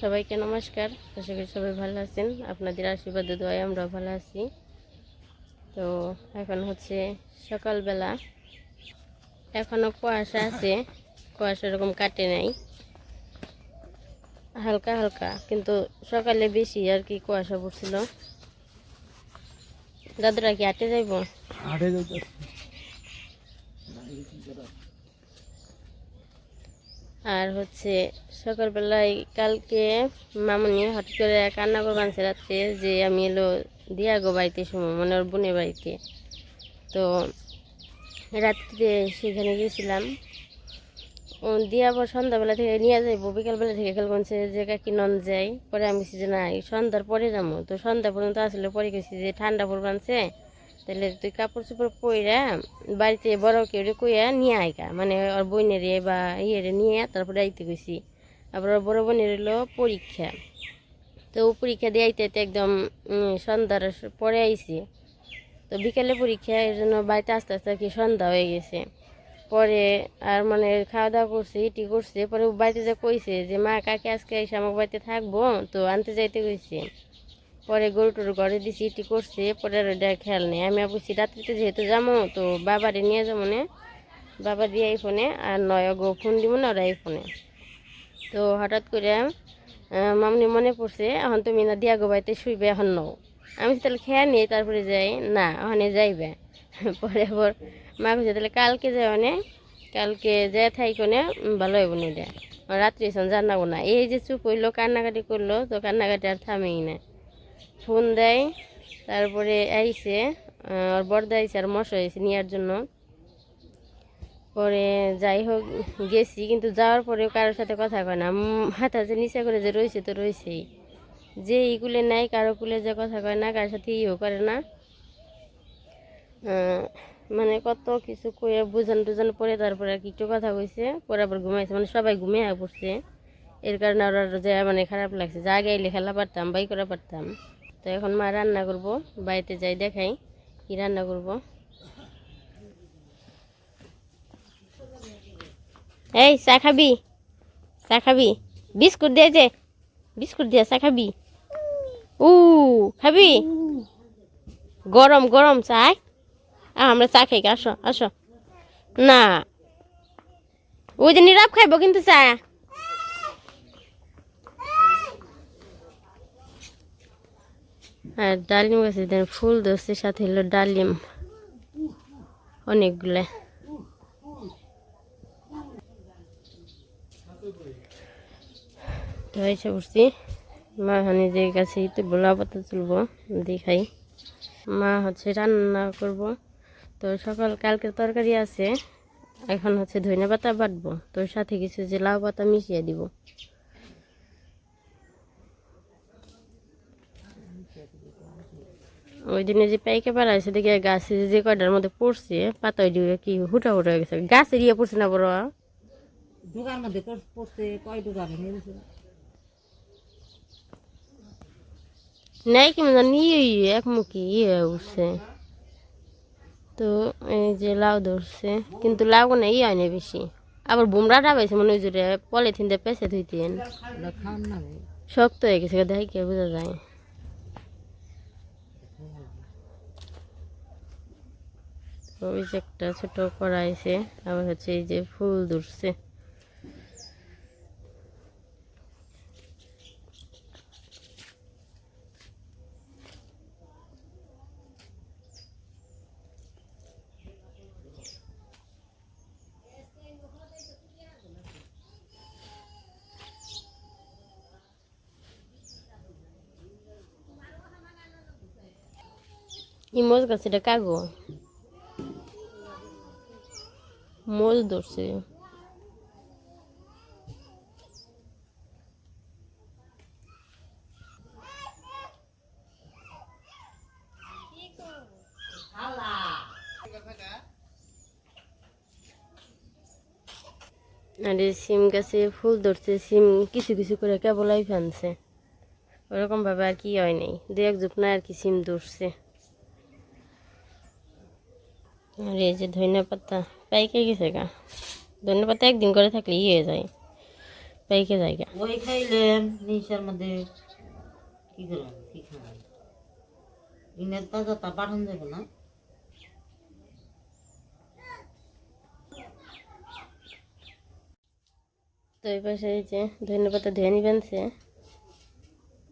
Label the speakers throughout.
Speaker 1: সবাইকে নমস্কার। আশা করি সবাই ভালো আছেন। আপনাদের আশীর্বাদ, দোয়ায় আমরাও ভালো আছি। তো এখন হচ্ছে সকালবেলা। এখনও কুয়াশা আছে। কুয়াশা এরকম কাটে নাই। হালকা হালকা। কিন্তু সকালে বেশি আর কি কুয়াশা পড়ছিল। দাদুরা কি আটে যাইব?
Speaker 2: হাটে যাইতে
Speaker 1: আর হচ্ছে সকালবেলায় কালকে মামনি হঠাৎ করে কান্না করে বানছে রাত্রে যে আমি এলো দিয়া গো বাড়িতে সময় মানে ওর বোনের বাড়িতে। তো রাত্রে সেখানে গেছিলাম দিয়া আবার সন্ধ্যাবেলা থেকে নিয়ে যাইবো, বিকালবেলা থেকে খেল বলছে যে কাকি নন যাই পরে আমি যে না সন্ধ্যার পরে যাব। তো সন্ধ্যা পর্যন্ত আসলে পরে গেছি যে ঠান্ডা পড়বানছে তাহলে তুই কাপড় চোপড় পইরা বাড়িতে বড় কেউ কইয়া নিয়ে আইকা মানে ওর বোনের বা ইয়েরে নিয়ে তারপরে আইতে গেছি আবার ওর বড় বোনের হলো পরীক্ষা। তো পরীক্ষা দিয়ে আইতে আইতে একদম সন্ধ্যার পরে আইছি। তো বিকেলে পরীক্ষা, এর জন্য বাড়িতে আস্তে আস্তে কি সন্ধ্যা হয়ে গেছে। পরে আর মানে খাওয়া দাওয়া করছে, ইটি করছে। পরে বাড়িতে যা কইছে যে, মা, কাকে আজকে এসে আমার বাড়িতে থাকব? তো আনতে যাইতে কইছে। পরে গরু টরু ঘরে দিছি ইটি করছে, পরে আর ওটা খেয়াল নেই। আমি বুঝছি রাত্রিতে যেহেতু যাব তো বাবারে নিয়ে যাব না। বাবা দিয়ে এই ফোনে আর নয় গো ফোন দিব না ওরা এই ফোনে তো হঠাৎ করে মামনি মনে পড়ছে, এখন তুমি না দিয়া গো বাড়িতে শুইবে, এখন নও। আমি তাহলে খেয়া নিই, তারপরে যাই। না, ওখানে যাইবে। পরে আবার মা কইছে, তাহলে কালকে যাই মানে কালকে যাই থাই কোনে ভালো হইব না এটা রাত্রি জানাব না। এই যে চুপ হইল, কান্নাকাটি করল, তো কান্নাকাটি আর থামেই না। ফোন দেয়, তারপরে আইসে আর বর্দা আইসে আর মশা আইসে নেওয়ার জন্য। পরে যাই হোক, গেছি, কিন্তু যাওয়ার পরেও কারোর সাথে কথা কয় না। হাত হাতে নিচে করে যে রয়েছে তো রয়েছেই। যে ইগুলে নাই, কারও কুলে যে কথা কয় না কারোর সাথে ইও করে না। মানে কত কিছু কয়ে বুঝান টুজান পরে তারপরে আর কি একটু কথা কইছে, পরে আবার ঘুমাইছে। মানে সবাই ঘুমিয়ে পড়ছে। এর কারণে ওরা যে মানে খারাপ লাগছে। যা গাইলে খেলা পারতাম, বাই করা পারতাম। তো এখন মা রান্না করব, বাড়িতে যাই দেখাই কি রান্না করব। এই, চা খাবি? চা খাবি? বিস্কুট দিয়ে যে বিস্কুট দিয়ে চা খাবি? উ খাবি? গরম গরম চা আমরা চা খাই, আসো আসো। না। ওই যে নিরাপ খাইব কিন্তু চা। আর ডালিম গাছে দেন ফুল ধরছে, সাথে হলো ডালিম। অনেকগুলা। তো এসে মা হানি যে গাছে তো গোলা পাতা তুলবো, দেখাই। মা হচ্ছে রান্না করব। তো সকাল কালকে তরকারি আছে, এখন হচ্ছে ধনে পাতা বাটবো। তোর সাথে কিছু যে লাউ পাতা মিশিয়ে দিব। ওই দিনে যে পাইকে পাড়াইছে দেখে গাছে যে কয়টার মধ্যে পড়ছে পাতা ওই দিকে কি হুটা হুটা হয়ে গেছে। গাছে দিয়ে পড়ছে না বড়?
Speaker 3: দোকান মধ্যে পড়ছে কয় নিয়েছে
Speaker 1: নেই কি জানি ইয়ে একমুখী ইয়ে উঠছে। তো এই যে লাউ ধরছে কিন্তু লাউ না ইয়ে হয় না বেশি। আবার বুমরাটা পাইছে মনে হয় জুড়ে পলিথিন দিয়ে পেঁচে ধুইতেন। শক্ত হয়ে গেছে দেখাই কে বোঝা যায়। ওই যে একটা ছোট কড়াইছে আবার হচ্ছে এই যে ফুল ধরছে। এই মোজ গাছ এটা কাগো? মোজ ধরছে। আর সিম গাছে ফুল ধরছে, সিম কিছু কিছু করে কেবলাই ফেলছে। ওরকমভাবে আর কি হয় নাই। দু এক জুপনা আর কি সিম ধরছে। আর এই যে ধনিয়া পাতা পাইকে গেছে গা। ধনিয়া পাতা একদিন করে থাকলে ইয়ে হয়ে যায়। পাইকে জায়গা
Speaker 3: ওই খাইলেন নিশার মধ্যে কি করলাম কি খাবেন? ইনের তাজা তা পাঠান যাবে না?
Speaker 1: তো এই পাশে এই যে ধন্যবাদ পাতা ধুয়ে নিবেনছে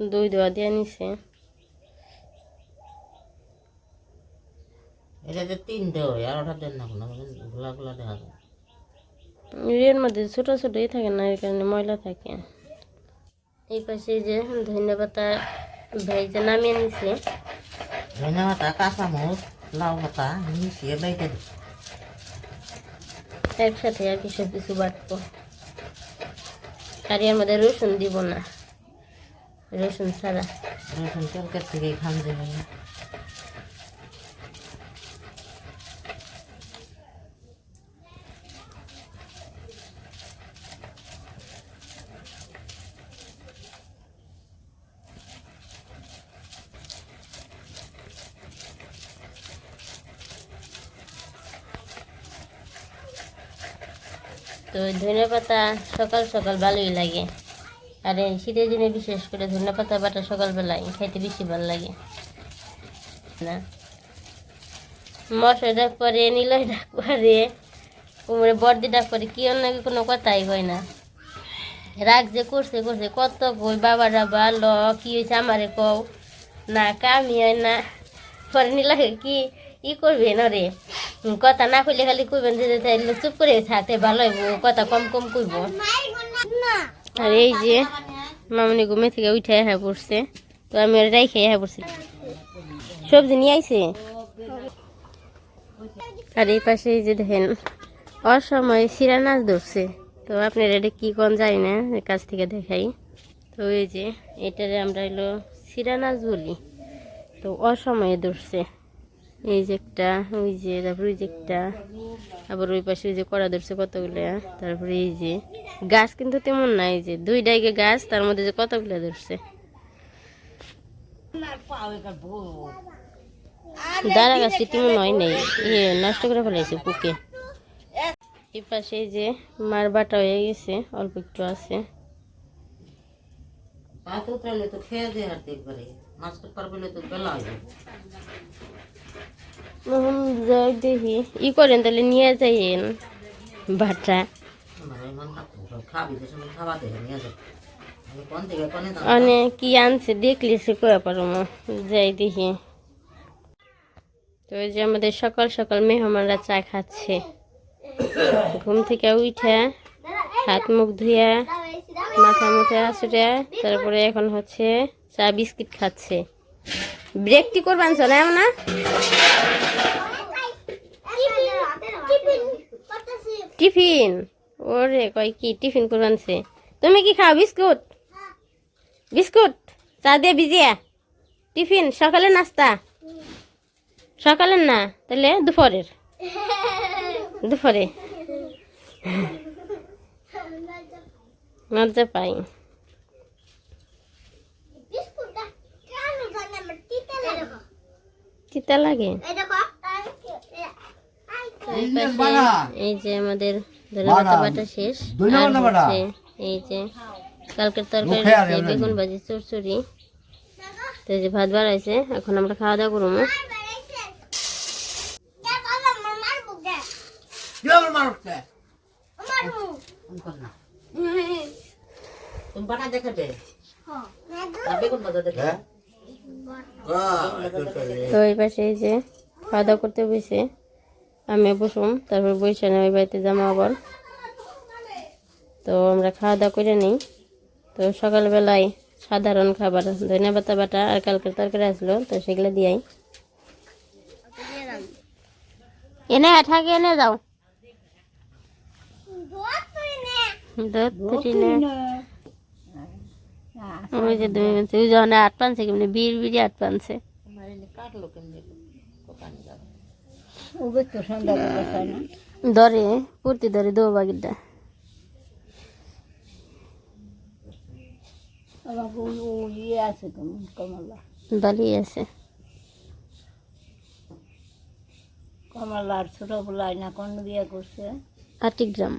Speaker 1: দই দেওয়া দিয়ে নিছে।
Speaker 3: এটা যে তিনটে হয় আর ওটা দেন না কোনো গোলা গোলা দেখা যায়।
Speaker 1: এর মধ্যে ছোট ছোটই থাকে না এর কারণে ময়লা থাকে। এই পাশে যে ধনিয়া পাতা ভেজে নামিয়ে নিছে।
Speaker 3: ধনে পাতা কাঁচামচ লাউ পাতা মিশিয়ে দিই।
Speaker 1: একসাথে আর কি সব কিছু বাটবো। আর এর মধ্যে রসুন দিব না রসুন ছাড়া।
Speaker 3: রসুন তরকার থেকে খান না
Speaker 1: ধনিয়া পাতা সকাল সকাল ভালোই লাগে। আর এই শীতের দিনে বিশেষ করে ধনিয়া পাতা বাটা সকালবেলায় খাইতে বেশি ভালো লাগে। না। মশাই ডাক পরে, নিলয় ডাক পরে কুমড়ে বর্দি ডাক পরে, কি অন্য কোনো কথাই হয় না। রাগ যে করছে করছে, কত কই বাবা বা ল কি হয়েছে আমারে কও? না কামি হয় না। পরে নিলাকে কি ই করবেন রে? কথা না কইলে খালি কইবেন যে চুপ করে থাকতে ভালো হইব কথা কম কম কইব। আর এই যে, মামনি ঘুমে থেকে উঠে হ্যাঁ পড়ছে, তো আমি ওর রাইখে হ্যাঁ পড়ছি। সবজি নিয়ে আইছে? আর এই পাশে এই যে দেখেন, অসময় সিরা নাচ ধরছে। তো আপনার এটা কি কোন জানি না কাছ থেকে দেখাই। তো এই যে, এটারে আমরা হলো সিরা নাচ বলি। তো অসময়ে ধরছে। এই যে একটা, ওই যে, তারপরে ওই যে একটা, আবার ওই পাশে ওই যে কড়া ধরছে কতগুলো, তারপরে এই যে, গাছ কিন্তু তেমন না, এই যে দুই ডাইগে গাছ, তার মধ্যে যে কতগুলো ধরছে। দাঁড়া, গাছটি তেমন হয় নেই ইয়ে নষ্ট করে ফেলাইছে পুকে। এই পাশে যে মার বাটা হয়ে গেছে, অল্প একটু আছে।
Speaker 3: উতরালে তো খেয়ে দিয়ে আর দেখবারে মাছ বলে তো বেলা হয়ে
Speaker 1: এখন যাই দেখি ই করেন তাহলে নিয়ে যাইয়েন বাটা অনেক কি আনছে দেখলি সে কয়ে পারো যাই দেখি তো যে আমাদের সকাল সকাল মেহমানরা চা খাচ্ছে ঘুম থেকে উঠে হাত মুখ ধুয়ে মাথা মুখে আসুরে তারপরে এখন হচ্ছে চা বিস্কিট খাচ্ছে ব্রেকটি করবান চলে না টিফিন? ওরে কয় কি টিফিন করবানছে তুমি কি খাও বিস্কুট? বিস্কুট? চা দিয়ে ভিজিয়া? টিফিন? সকালে নাস্তা? সকালের না তাহলে দুপুরের। দুপুরে? মজা পাই। তিতা লাগে? এই পাশে এই যে আমাদের ধনেপাতা বাটা শেষ। এই যে কালকের তরকারি বেগুন ভাজি চুরচুরি। তো এই যে ভাত বাড়াইছে এখন আমরা খাওয়া দাওয়া করব।
Speaker 3: দেখে
Speaker 1: তো এই পাশে এই যে খাওয়া দাওয়া করতে বসে। আমি বসুম, তারপর বসে ওই বাড়িতে জামা আবার। তো আমরা খাওয়া দাওয়া করে নিই। তো সকালবেলায় সাধারণ খাবার ধনিয়া পাতা বাটা আর কালকের তরকারি আসলো, তো সেগুলো দিয়াই। এনে থাকে এনে যাও ওই যে আট পানছে, কেমনি বিড় বিড়ি আট
Speaker 3: এনে কাটলো কেমনি
Speaker 1: ধরে পূর্তি ধরে দো বাগিরটা ভালোই আছে
Speaker 2: কমলার ছোট বলাই না কোন বিয়ে করছে
Speaker 1: আটি গ্রাম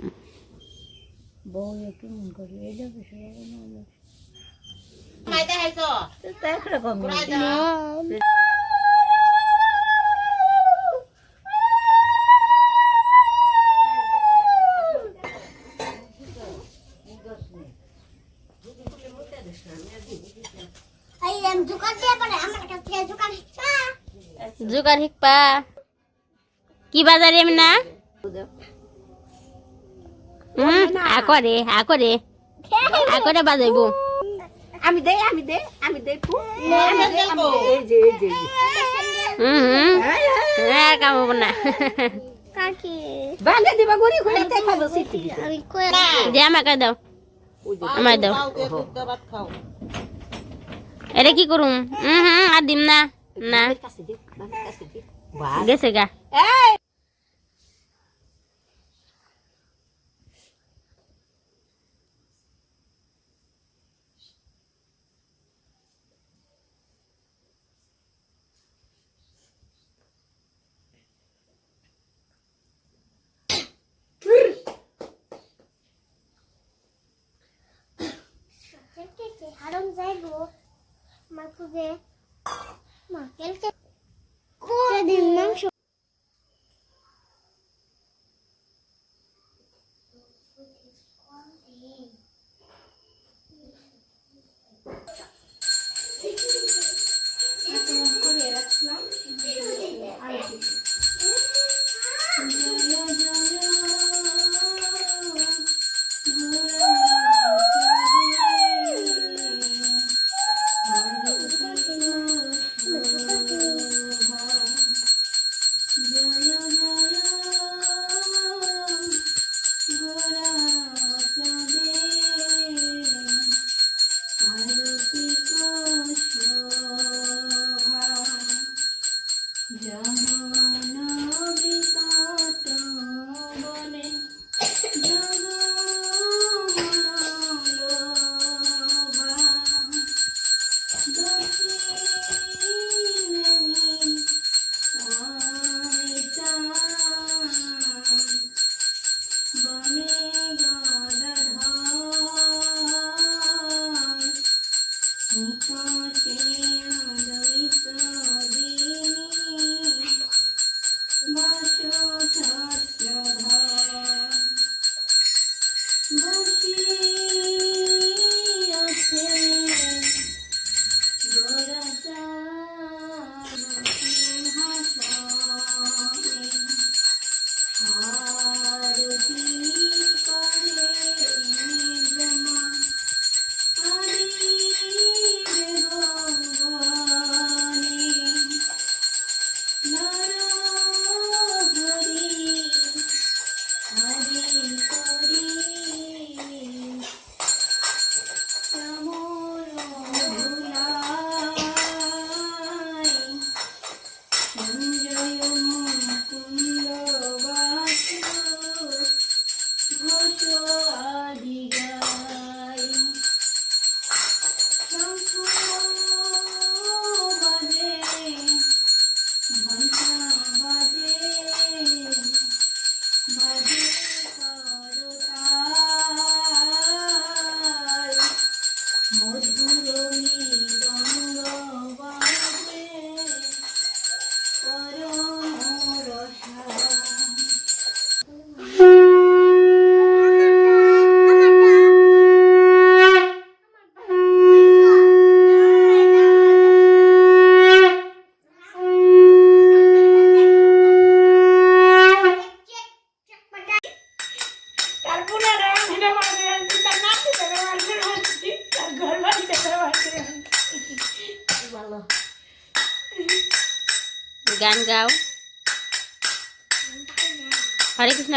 Speaker 2: বউ কেমন করে এটা বেশি ভালো
Speaker 1: জোগাড় শিকপা কি বাজারে আমি না? হুম আকরে আকরে আকরে বাজাইব।
Speaker 2: আমি দেই আমি দেই আমি দেই ফু
Speaker 3: আমি
Speaker 2: এই যে এই যে
Speaker 1: হুম হুম। হ্যাঁ কাম হব না
Speaker 2: বাঁধে দিবা গড়ি খুলে দেখাবো সিটি
Speaker 1: দে আমাকে দাও। আমায় দাও। এটা কি করুম? হুম হুম আর দিম না। না।
Speaker 2: কাছে দি বাঁধে কাছে দি বাস
Speaker 1: গেছে গা।
Speaker 4: মা খুঁজে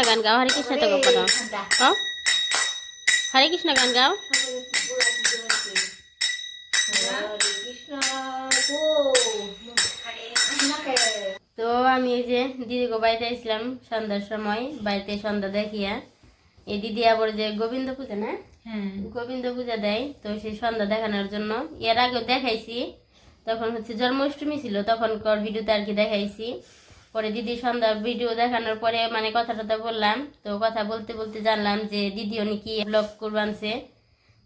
Speaker 1: গান গাও। হরে কৃষ্ণ তো গাও গাও হরে কৃষ্ণ গান গাও। তো আমি এই যে দিদিকে বাড়িতে আসলাম সন্ধ্যার সময় বাড়িতে সন্ধ্যা দেখিয়া। এই দিদি আবার যে গোবিন্দ পূজা না?
Speaker 2: হ্যাঁ।
Speaker 1: গোবিন্দ পূজা দেয় তো সেই সন্ধ্যা দেখানোর জন্য। এর আগেও দেখাইছি তখন হচ্ছে জন্মাষ্টমী ছিল তখন কর ভিডিওতে আর কি দেখাইছি। পরে দিদি সন্ধ্যা ভিডিও দেখানোর পরে মানে কথা টথা বললাম। তো কথা বলতে বলতে জানলাম যে দিদি উনি কি ব্লগ করবানছে।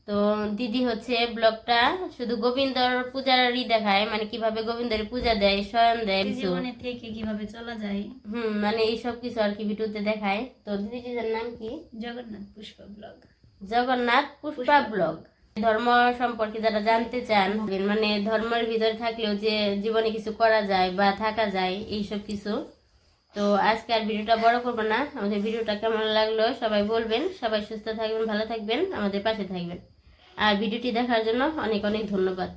Speaker 1: তো দিদি হচ্ছে ব্লগটা শুধু গোবিন্দর পূজারই দেখায় মানে কীভাবে গোবিন্দের পূজা দেয় স্বয়ং দেয়
Speaker 5: জীবনে থেকে কীভাবে চলা যায়।
Speaker 1: হুম মানে এইসব কিছু আর কি ভিডিওতে দেখায়। তো দিদিজির নাম কি?
Speaker 5: জগন্নাথ পুষ্প ব্লগ
Speaker 1: জগন্নাথ পুষ্পা ব্লগ ধর্ম সম্পর্কে যারা জানতে চান মানে ধর্মের ভিতরে থাকলেও যে জীবনে কিছু করা যায় বা থাকা যায়, এইসব কিছু। তো আজকে আর ভিডিওটা বড় করব না। আমাদের ভিডিওটা কেমন লাগল সবাই বলবেন। সবাই সুস্থ থাকবেন, ভালো থাকবেন, আমাদের পাশে থাকবেন। আর ভিডিওটি দেখার জন্য অনেক অনেক ধন্যবাদ।